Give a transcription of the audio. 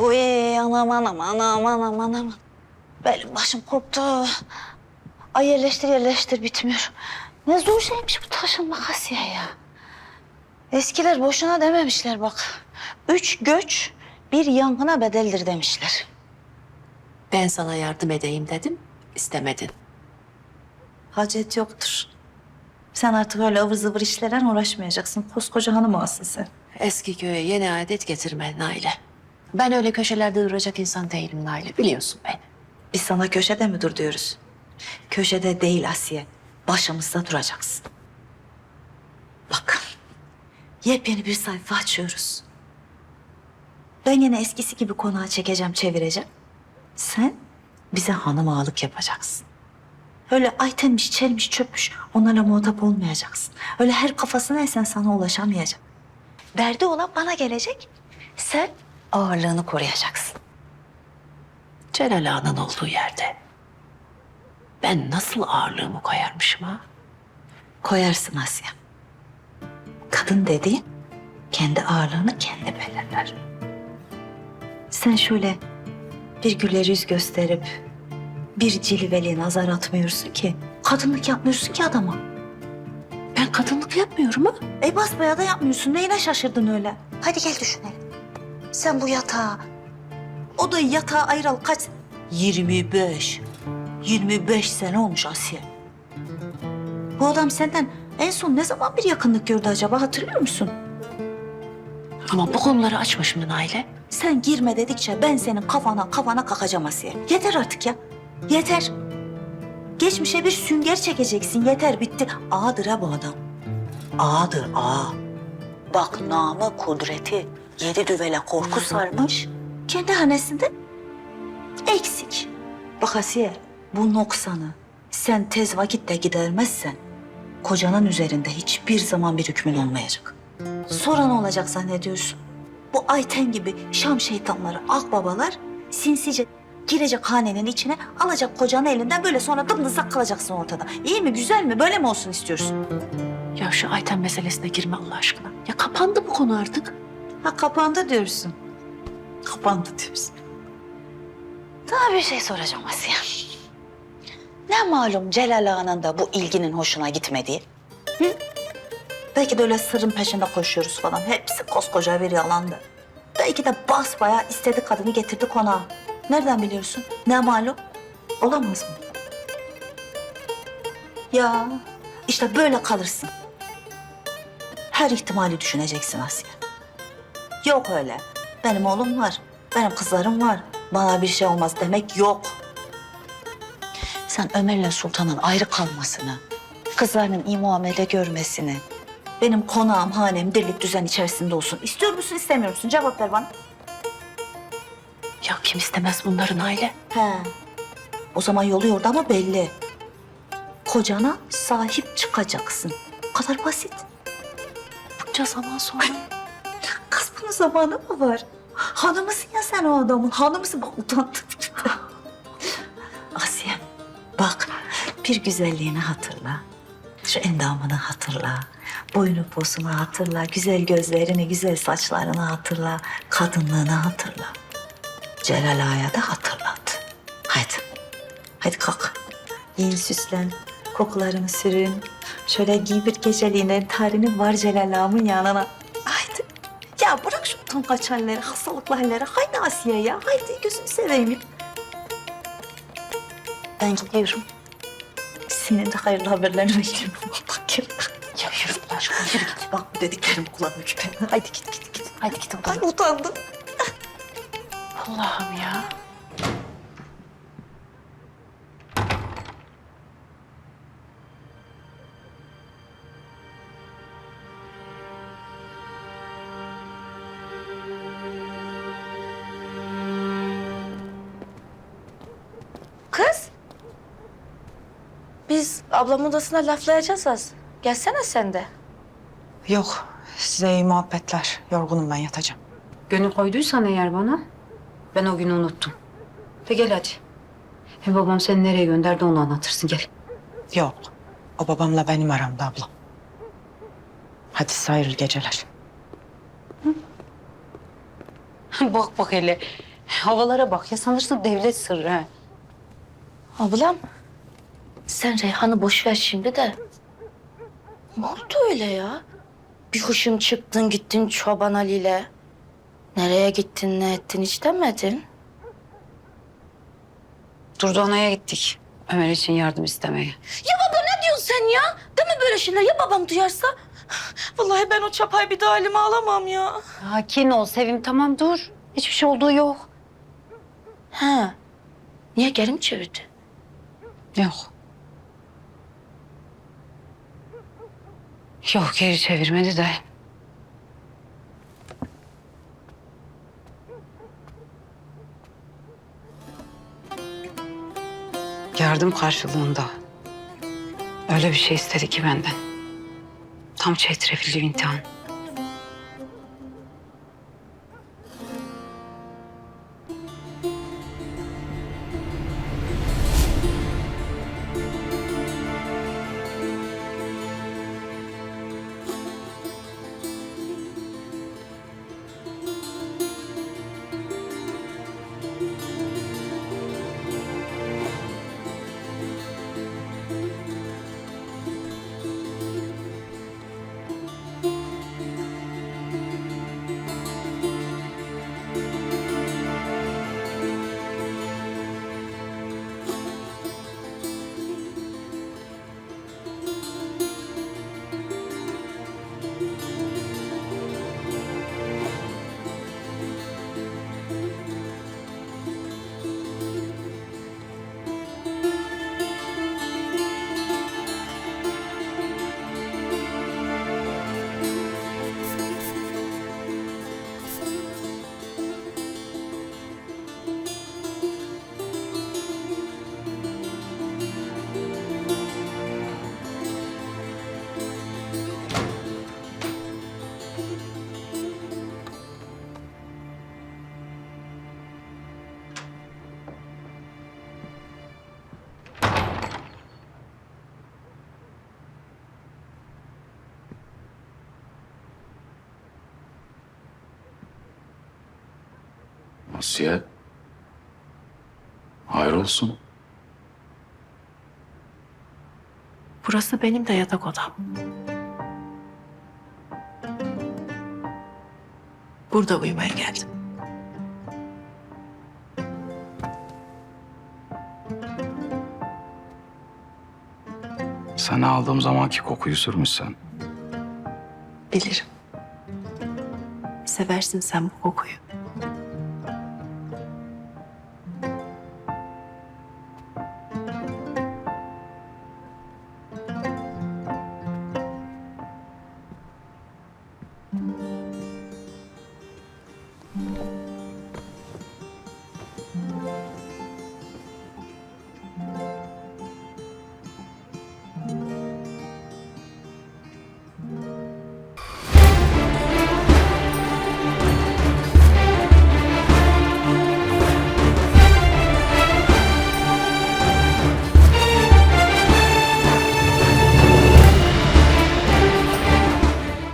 Uy anam anam anam anam anam. Benim başım koptu. Ay yerleştir yerleştir bitmiyor. Ne zor şeymiş bu taşınmak Asiye ya. Eskiler boşuna dememişler bak. Üç göç bir yangına bedeldir demişler. Ben sana yardım edeyim dedim, istemedin. Hacet yoktur. Sen artık öyle ıvır zıvır işlerle uğraşmayacaksın. Koskoca hanım ağasın sen. Eski köye yeni adet getirme Naile. Ben öyle köşelerde duracak insan değilim Naile, biliyorsun beni. Biz sana köşede mi dur diyoruz? Köşede değil Asiye. Başımızda duracaksın. Bak. Yepyeni bir sayfa açıyoruz. Ben yine eskisi gibi konağı çekeceğim, çevireceğim. Sen bize hanım ağalık yapacaksın. Öyle aytenmiş, çelmiş, çöpmüş onlarla muhatap olmayacaksın. Öyle her kafasına esen sana ulaşamayacak. Derdi olan bana gelecek. Sen ağırlığını koruyacaksın. Celal Ağa'nın olduğu yerde. Ben nasıl ağırlığımı koyarmışım ha? koyarsın Asya. Kadın dediğin kendi ağırlığını kendi belirler. Sen şöyle bir güler yüz gösterip bir cilveli nazar atmıyorsun ki. Kadınlık yapmıyorsun ki adama. Ben kadınlık yapmıyorum ha. E basbaya da yapmıyorsun. Neyine şaşırdın öyle? Hadi gel düşünelim. Sen bu yatağa, o da yatağa ayrıl kaç? 25. 25 sene olmuş Asiye. Bu adam senden en son ne zaman bir yakınlık gördü acaba hatırlıyor musun? Ama bu konuları açma şimdi Naile. Sen girme dedikçe ben senin kafana kafana kakacağım Asiye. Yeter artık ya. Yeter. Geçmişe bir sünger çekeceksin. Yeter bitti. Ağadır ha bu adam. Ağadır ağa. Bak namı kudreti yedi düvele korku sarmış. Kendi hanesinde eksik. Bak Asiye bu noksanı sen tez vakitte gidermezsen kocanın üzerinde hiçbir zaman bir hükmün olmayacak. Sonra ne olacak zannediyorsun? Bu Ayten gibi Şam şeytanları, akbabalar sinsice girecek hanenin içine, alacak kocanın elinden böyle sonra dımdızlak kalacaksın ortada. İyi mi, güzel mi? Böyle mi olsun istiyorsun? Ya şu Ayten meselesine girme Allah aşkına. Ya kapandı bu konu artık. Ha kapandı diyorsun. Kapandı diyorsun. Daha bir şey soracağım Asiye. Ne malum Celal Ağa'nın da bu ilginin hoşuna gitmediği? Hı? Belki de öyle sırrın peşinde koşuyoruz falan. Hepsi koskoca bir yalandı. Belki de basbayağı istedi kadını getirdi konağa. Nereden biliyorsun? Ne malum? Olamaz mı? Ya işte böyle kalırsın. Her ihtimali düşüneceksin Asiye. Yok öyle. Benim oğlum var. Benim kızlarım var. Bana bir şey olmaz demek yok. Sen Ömer'le Sultan'ın ayrı kalmasını, kızlarının iyi muamele görmesini, benim konağım, hanem dirlik düzen içerisinde olsun. İstiyor musun, istemiyor musun? Cevap ver bana. Ya kim istemez bunları Naile? He. O zaman yolu yordu ama belli. Kocana sahip çıkacaksın. Bu kadar basit. Bunca zaman sonra. Bunun zamanı mı var? Hanımısın ya sen o adamın. Hanımısın bak utandım. Asiye bak bir güzelliğini hatırla. Şu endamını hatırla. Boynu posunu hatırla. Güzel gözlerini, güzel saçlarını hatırla. Kadınlığını hatırla. Celal Ağa'ya da hatırlat. Haydi. Haydi kalk. Giyin süslen. Kokularını sürün. Şöyle giy bir geceliğine tarini var Celal Ağa'mın yanına. Haydi. Ya bırak şu tonkaç halleri, hastalıklı halleri. Haydi Asiye ya. Haydi gözünü seveyim. Ben gidiyorum. Senin de hayırlı haberlerini bekliyorum. Bak gel. Ya yürü Allah aşkına yürü git. Bak bu dediklerim kulağına küpe. Haydi git git git. Hadi git Ay utandım. Allah'ım ya. Biz ablamın odasına laflayacağız az. Gelsene sen de. Yok, size iyi muhabbetler. Yorgunum ben yatacağım. Gönül koyduysan eğer bana, ben o günü unuttum. De gel hadi. Hem babam seni nereye gönderdi onu anlatırsın gel. Yok, o babamla benim aramda abla. Hadi size hayırlı geceler. bak bak hele. Havalara bak ya sanırsın devlet sırrı. ha. Ablam sen Reyhan'ı boş ver şimdi de. Ne oldu öyle ya? Bir hışım çıktın gittin çoban Ali'yle. Nereye gittin ne ettin hiç demedin. Durdana'ya gittik. Ömer için yardım istemeye. Ya baba ne diyorsun sen ya? Deme böyle şeyler ya babam duyarsa? Vallahi ben o çapayı bir daha elime alamam ya. Sakin ol Sevim tamam dur. Hiçbir şey olduğu yok. He. Niye geri mi çevirdi? Yok. Yok geri çevirmedi de. Yardım karşılığında. Öyle bir şey istedi ki benden. Tam çetrefilli imtihan. Asiye. Hayır olsun. Burası benim de yatak odam. Burada uyumaya geldim. Seni aldığım zamanki kokuyu sürmüşsen. Bilirim. Seversin sen bu kokuyu.